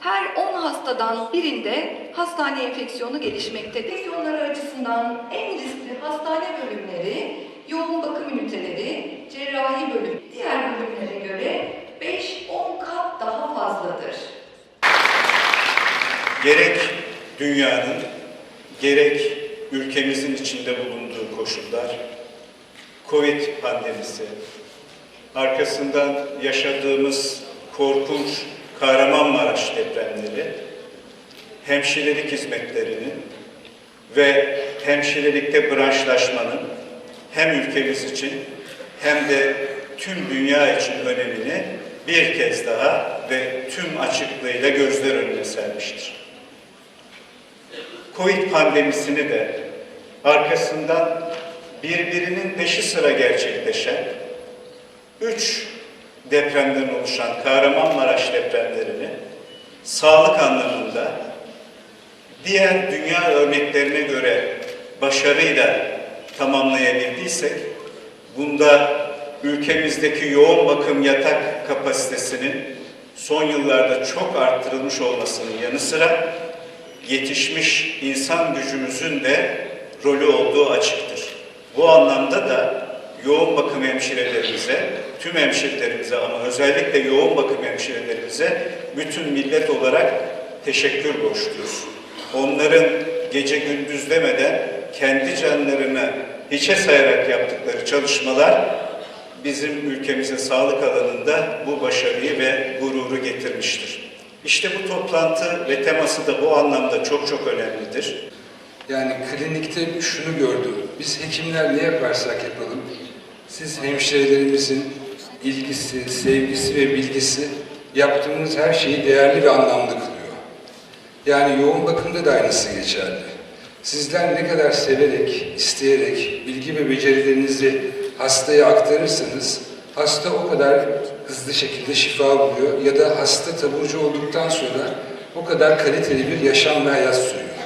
her 10 hastadan birinde hastane enfeksiyonu gelişmektedir. Enfeksiyonları açısından en riskli hastane bölümleri, yoğun bakım üniteleri, cerrahi bölüm diğer bölümlere göre 5-10 kat daha fazladır. gerek dünyanın, gerek ülkemizin içinde bulunduğu koşullar, Covid pandemisi, arkasından yaşadığımız korkunç Kahramanmaraş depremleri, hemşirelik hizmetlerinin ve hemşirelikte branşlaşmanın hem ülkemiz için hem de tüm dünya için önemini bir kez daha ve tüm açıklığıyla gözler önüne sermiştir. Covid pandemisini de arkasından birbirinin peşi sıra gerçekleşen üç depremden oluşan Kahramanmaraş depremlerini sağlık anlamında diğer dünya örneklerine göre başarıyla tamamlayabildiysek, bunda ülkemizdeki yoğun bakım yatak kapasitesinin son yıllarda çok arttırılmış olmasının yanı sıra yetişmiş insan gücümüzün de rolü olduğu açıktır. Bu anlamda da yoğun bakım hemşirelerimize, tüm hemşirelerimize ama özellikle yoğun bakım hemşirelerimize bütün millet olarak teşekkür borçluyuz. Onların gece gündüz demeden kendi canlarını hiçe sayarak yaptıkları çalışmalar bizim ülkemize sağlık alanında bu başarıyı ve gururu getirmiştir. İşte bu toplantı ve teması da bu anlamda çok çok önemlidir. Yani klinikte şunu gördüm. Biz hekimler ne yaparsak yapalım, siz hemşirelerimizin ilgisi, sevgisi ve bilgisi yaptığımız her şeyi değerli ve anlamlı kılıyor. Yani yoğun bakımda da aynısı geçerli. Sizler ne kadar severek, isteyerek bilgi ve becerilerinizi hastaya aktarırsanız hasta o kadar hızlı şekilde şifa buluyor ya da hasta taburcu olduktan sonra o kadar kaliteli bir yaşam ve hayat sürüyor.